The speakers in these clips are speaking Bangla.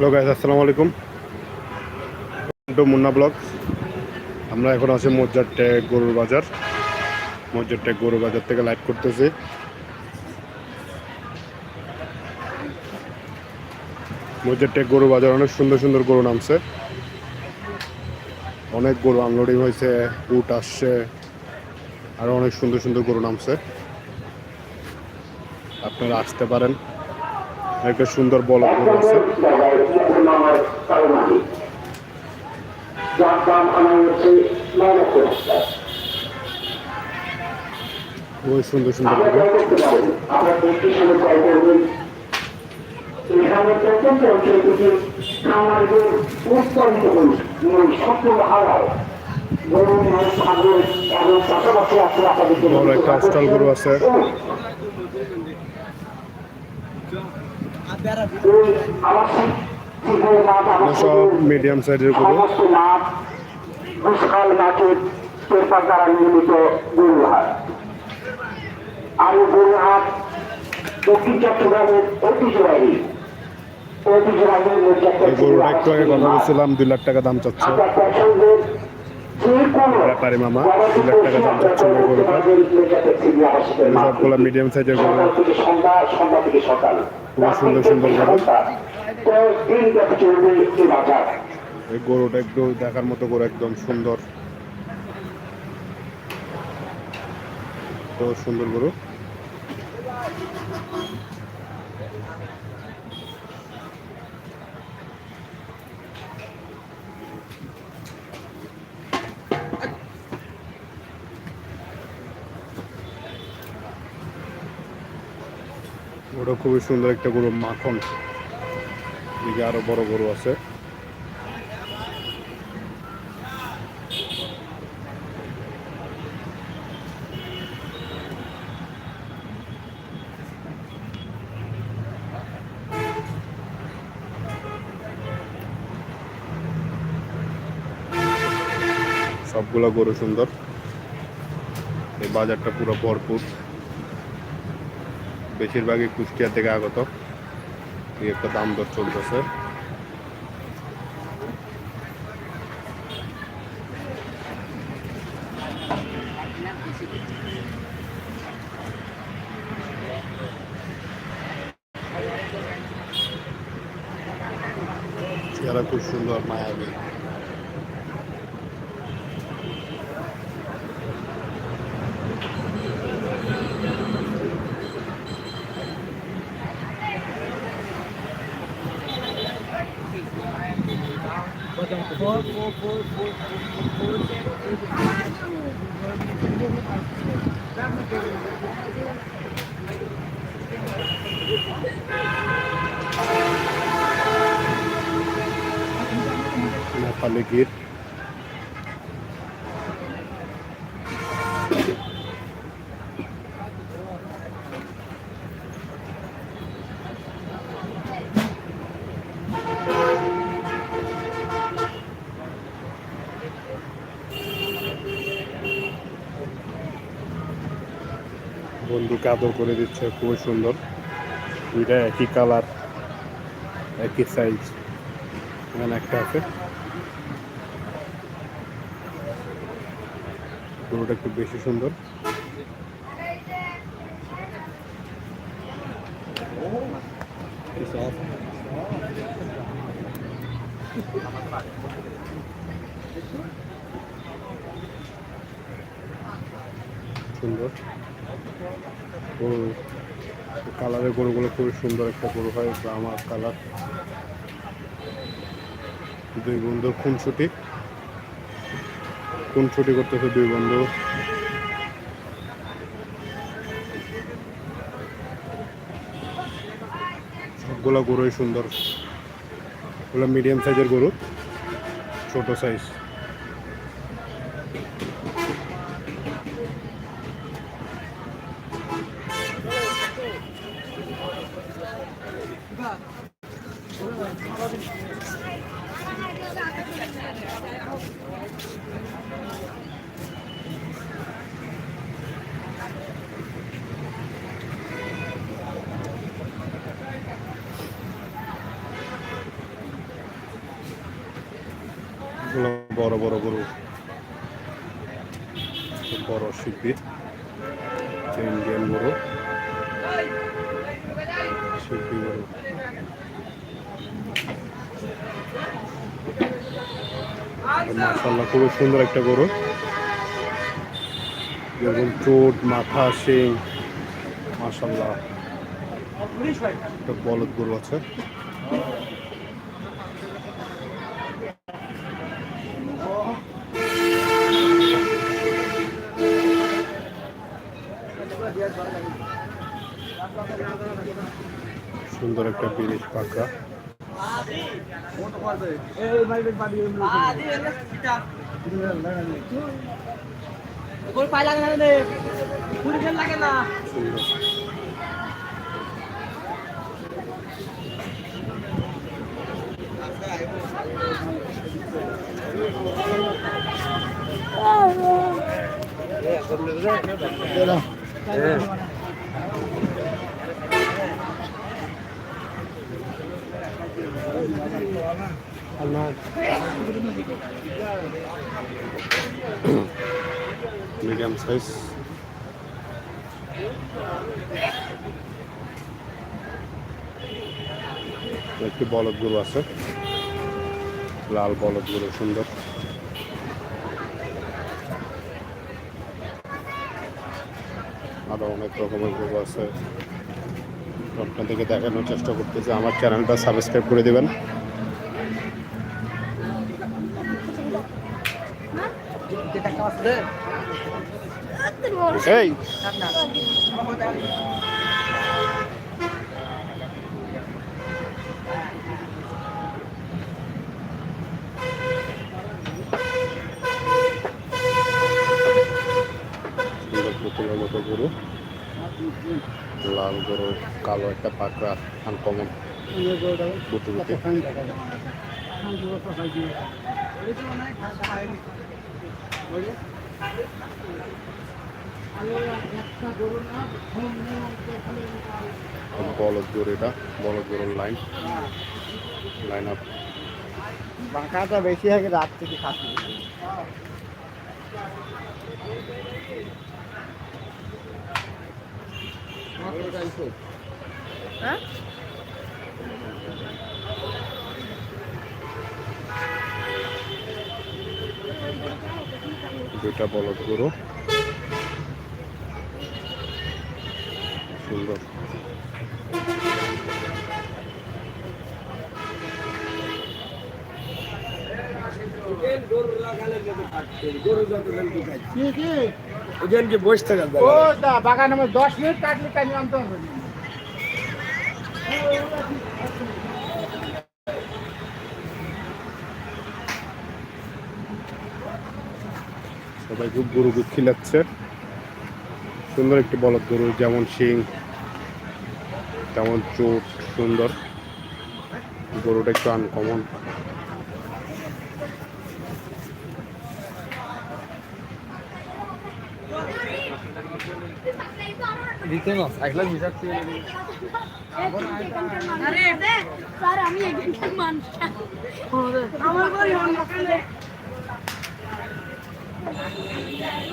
হ্যালো গাইজ আসসালামু আলাইকুম টু মুন্না ব্লগ আমরা এখন আছি মজ্জার ট্যাগ গরুর বাজার। মজ্জার ট্যাগ গরুর বাজার থেকে লাইভ করতেছি। মজ্জার ট্যাগ গরুর বাজার অনেক সুন্দর সুন্দর গরু নামছে। অনেক গরু আনলোডিং হয়েছে উট আসছে আরও অনেক সুন্দর সুন্দর গরু নামছে। আপনারা আসতে পারেন। একটা সুন্দর বল আছে সুন্দর সুন্দর এখানে প্রত্যন্ত অঞ্চল সম্পূর্ণ হারায় গরু এবং চাষাবাসে বড় একটা অস্টাল গরু আছে ওই আবাসিক শিল্পের মাঠ এগুলো আবাসিক সব মিডিয়াম সাইজের গরু বিশাল মাঠের পেপার দ্বারা নির্মিত গরু। হাট আর এই গরু হাট দক্ষিণ চট্টগ্রামের ঐতিহ্যবাহী ঐতিহ্যবাহী গরুটা একটু আগে কথা বলছিলাম, দুই লাখ টাকা দাম চাচ্ছে। ব্যাপারী মামা দুই লাখ টাকা দাম ওই গরুটা সবগুলো মিডিয়াম সাইজের গরু খুবই সুন্দর সুন্দর গরু। এই গরুটা একটু দেখার মতো গরু একদম সুন্দর। সুন্দর গরু। ওটা খুবই সুন্দর একটা গরু মাখন। এদিকে আরও বড় গরু আছে। সবগুলো গরু সুন্দর। এই বাজারটা পুরো ভরপুর। বেশিরভাগই কুষ্টিয়া থেকে আগত। এই একটা দাম দর চলতেছে। চেহারা খুব সুন্দর মায়াবী। four, four, four, four, four, four, Napaligid. বন্ধুকে আদর করে দিচ্ছে, খুবই সুন্দর। দুইটা একই কালার একই সাইজ এখানে একটা আছে। গরুটা একটু বেশি সুন্দর। সুন্দর। গরু। কালারের গরুগুলো খুবই সুন্দর একটা গরু হয় আমার কালার। দুই বন্ধুর খুনছুটি খুনছুটি করতেছে দুই বন্ধু। সবগুলো গরুই সুন্দর। ওগুলো মিডিয়াম সাইজের গরু, ছোট সাইজ বড় বড় গরু। বড় শিল্পীর ইন্ডিয়ান গরু। মাসাল্লাহ খুবই সুন্দর একটা গরু। যেরকম চোট মাথা শিং মাসাল্লাহ একটা বলদ গরু আছে। সুন্দর একটা পাকড়া গোল লাগে না সুন্দর মিডিয়াম সাইজ। একটি বলদ গরু আছে। লাল বলদ গরু সুন্দর। আরও অনেক রকমের গরু আছে। আপনাদেরকে দেখানোর চেষ্টা করতেছি। আমার চ্যানেলটা সাবস্ক্রাইব করে দেবেন। এই! পুতুলের মতো লাল গরু, কালো একটা পাকড়া আনকমন বুতুবুতি বলদ গরু এটা, বলদ গরুর লাইন লাইন আপ বাঁকাটা বেশি হয় রাত থেকে খাচ্ছি? হ্যাঁ দুটা বলদ গরু। সুন্দর। ওজনকে বসে থাকার ও দা বাগান আমার দশ মিনিট কাটলে আনতে হবে সবাই খুব গরু দুঃখী লাগছে। সুন্দর একটি বলদ গরু যেমন শিং তেমন চোট সুন্দর। গরুটা একটু আনকমন দিতে না একলা মিশাচ্ছি আরে স্যার আমি এখানকার মানুষ আমার বাড়ি হন্ডাখালে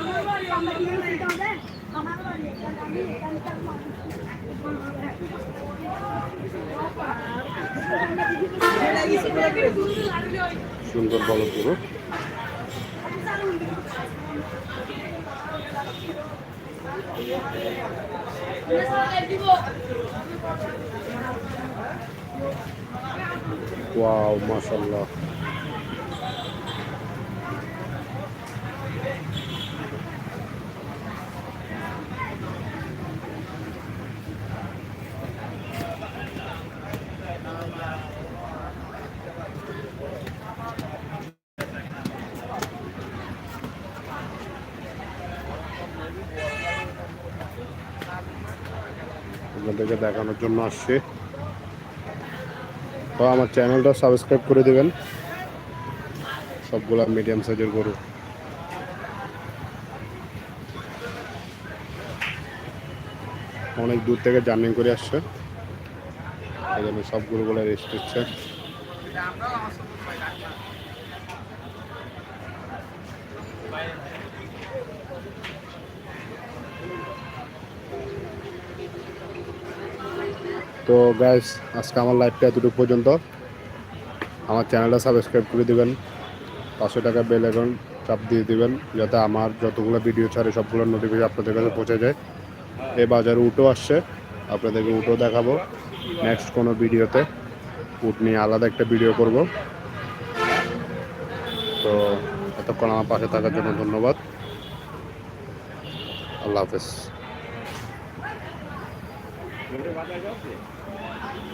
আমার বাড়ি হন্ডাখালে আমার বাড়ি আমি এখানকার মানুষ সুন্দর বলদ গরু ওয়াও মাশাল্লাহ আপনাদেরকে দেখানোর জন্য আসছি। তো আমার চ্যানেলটা সাবস্ক্রাইব করে দেবেন। সবগুলা মিডিয়াম সাইজের গরু। অনেক দূর থেকে জার্নি করে আসছে। এই জন্য সব গরুগুলো রেস্ট হচ্ছে তো গাইস আজকে আমার লাইফটা এতটুকু পর্যন্ত। আমার চ্যানেলটা সাবস্ক্রাইব করে দেবেন, পাঁচশো টাকা বেল এখন চাপ দিয়ে দেবেন, যাতে আমার যতগুলো ভিডিও ছাড়ে সবগুলো নোটিফিকেশন আপনাদের কাছে পৌঁছে যায়। এ বাজারে উটো আসছে, আপনাদেরকে উটো দেখাবো। নেক্সট কোনো ভিডিওতে উট নিয়ে আলাদা একটা ভিডিও করব। তো এতক্ষণ আমার পাশে থাকার জন্য ধন্যবাদ। আল্লাহ হাফেজ। Vou levar da Jovem.